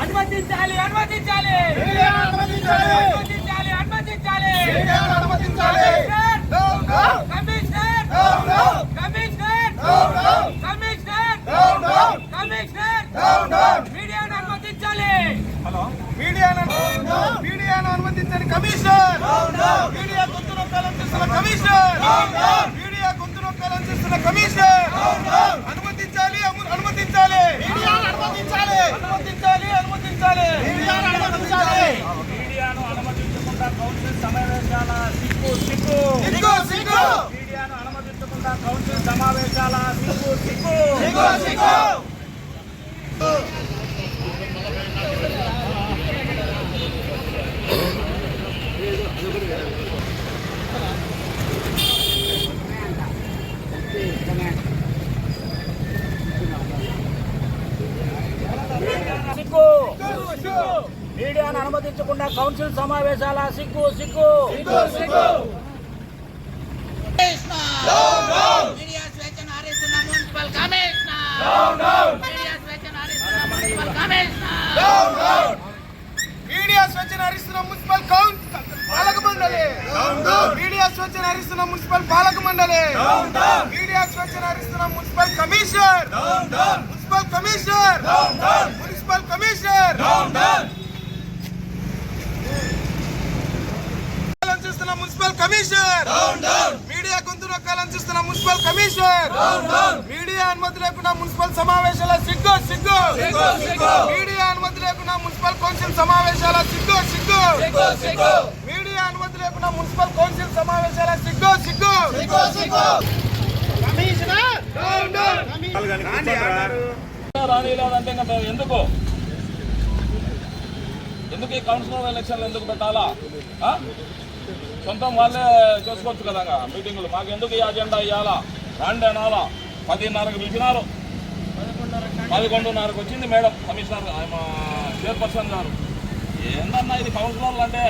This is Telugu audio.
అనుమతించాలి అనుమతించాలి. అనుమతించాలి. అనుమతించాలి అనుమతించాలి. కమిషనర్ కమిషనర్ కమిషనర్ కమిషనర్ మీడియాను అనుమతించాలి. హలో. మీడియాను మీడియాను అనుమతించాలి కమిషనర్. మీడియా గుర్తులు కమిషనర్. కౌన్సిల్ సమావేశాల సిగ్గు. సిగ్గు సిగ్గు! సిగ్గు. సిగ్గు మీడియాను అనుమతించకుండా కౌన్సిల్ సమావేశాల సిగ్గు సిగ్గు. మున్సిపల్ కమిషనర్ మీడియా స్వేచ్ఛను హరిస్తున్న మున్సిపల్ పాలక మండలి! మీడియా స్వేచ్ఛను హరిస్తున్న మున్సిపల్ పాలక మండలి! మీడియా స్వేచ్ఛను హరిస్తున్న municipal commissioner! Municipal commissioner! Municipal commissioner! చూస్తున్న మున్సిపల్ కమిషనర్! చూస్తున్న మున్సిపల్ కమిషనర్. మీడియా అనుమతి లేకుండా మున్సిపల్ సమావేశాల సిగ్గు సిగ్గు. మీడియా అనుమతి లేకుండా మున్సిపల్ కౌన్సిల్ సమావేశాల సిగ్గు సిగ్గు. మీడియా అనుమతి లేకుండా మున్సిపల్ కౌన్సిల్ సమావేశాల సిగ్గు సిగ్గు. మేము ఎందుకు? ఎందుకు ఈ కౌన్సిలర్ ఎలక్షన్లు ఎందుకు పెట్టాలా? ఆ? సొంతం వాళ్ళే చేసుకోవచ్చు కదా మీటింగులు. మాకు ఎందుకు ఈ అజెండా ఇవ్వాలా రండి అనాలా. పదిన్నరకు పిలిచినారు. పదకొండున్నరకు వచ్చింది మేడం కమిషనర్ చైర్పర్సన్ గారు. ఏందన్నా ఇది కౌన్సిలర్లు అంటే?